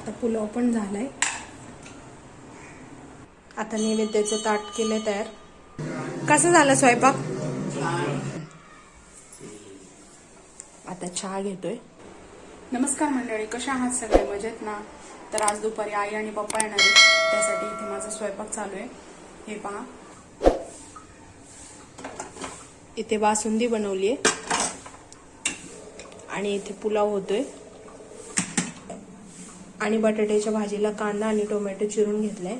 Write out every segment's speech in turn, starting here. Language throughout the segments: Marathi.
आता पुलाव पण झालाय. आता नैवेद्याचं ताट केलंय तयार. कसं झालं स्वयंपाक? आता चहा घेतोय. नमस्कार मंडळी कशा आहात सगळे? मजेत ना? तर आज दुपारी आई आणि पप्पा येणार आहेत. त्यासाठी इथे माझा स्वयंपाक चालू आहे. हे पहा. इथे बासुंदी बनवली आहे आणि इथे पुलाव होतोय. आणि बटाट्याच्या भाजीला कांदा आणि टोमॅटो चिरून घेतलाय.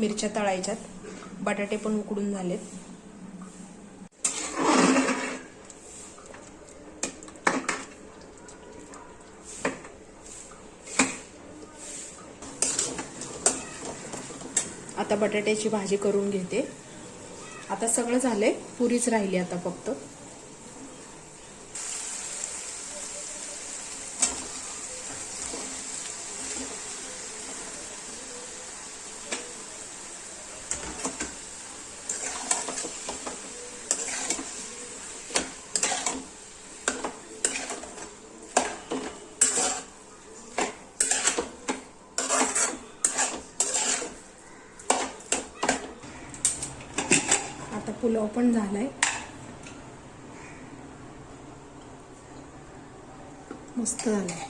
मिरच्या तळायच्यात. बटाटे पण उकडून झालेत. आता बटाट्याची भाजी करून घेते. आता सगळं झालंय. पुरीच राहिली आता फक्त. पुलाव पण झालाय. मस्त झालाय.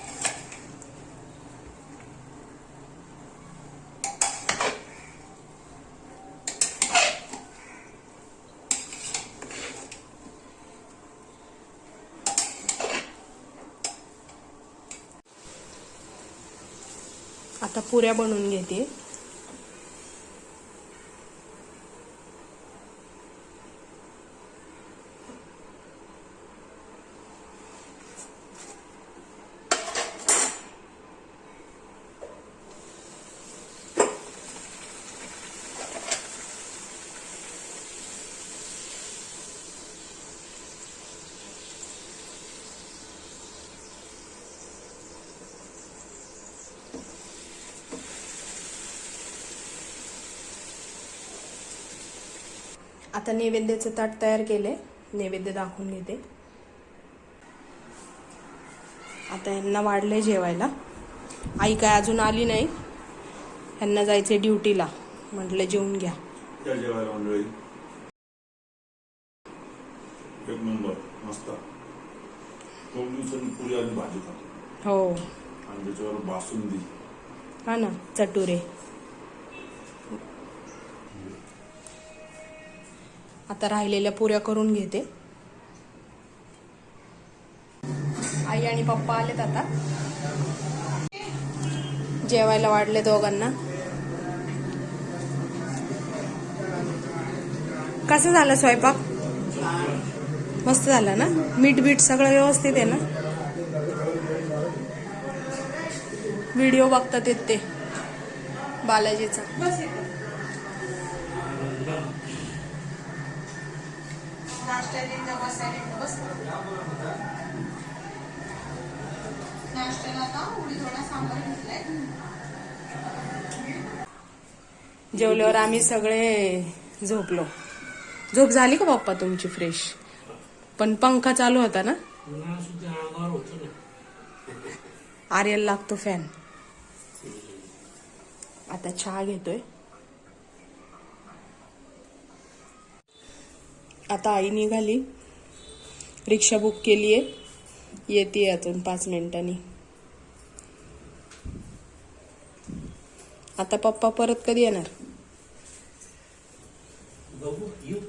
आता पुऱ्या बनवून घेते. आता नैवेद्याचं ताट तयार केलंय. नैवेद्य दाखवून घेते. आता यांना वाढलंय जेवायला. आई काय अजून आली नाही. यांना जायचंय ड्युटीला. म्हटलं जेवून घ्या. त्या जेवायला मंडळी. एक नंबर. मस्त. खूप दिवसांनी पुरी आणि भाजी खातो. हो. आणि त्याच्यावर बासुंदी. हा ना चटुरे. आता राहिलेल्या पुऱ्या करून घेते. आई आणि पप्पा आलेत आता. जेवायला वाढले दोघांना. कसं झालं स्वयंपाक? मस्त झाला ना? मीठ बीठ सगळं व्यवस्थित आहे ना? व्हिडिओ बघतात येत ते. बालाजीचा. जेवल्यावर आम्ही सगळे झोपलो. झोप झाली का पप्पा तुमची फ्रेश? पण पंखा चालू होता ना? आर्यल लागतो फॅन आता चहा घेतोय. आता आई निघाली. रिक्षा बुक केली आहे येते अजून पाच मिनिटांनी. आता पप्पा परत कधी येणार? बघू. येऊ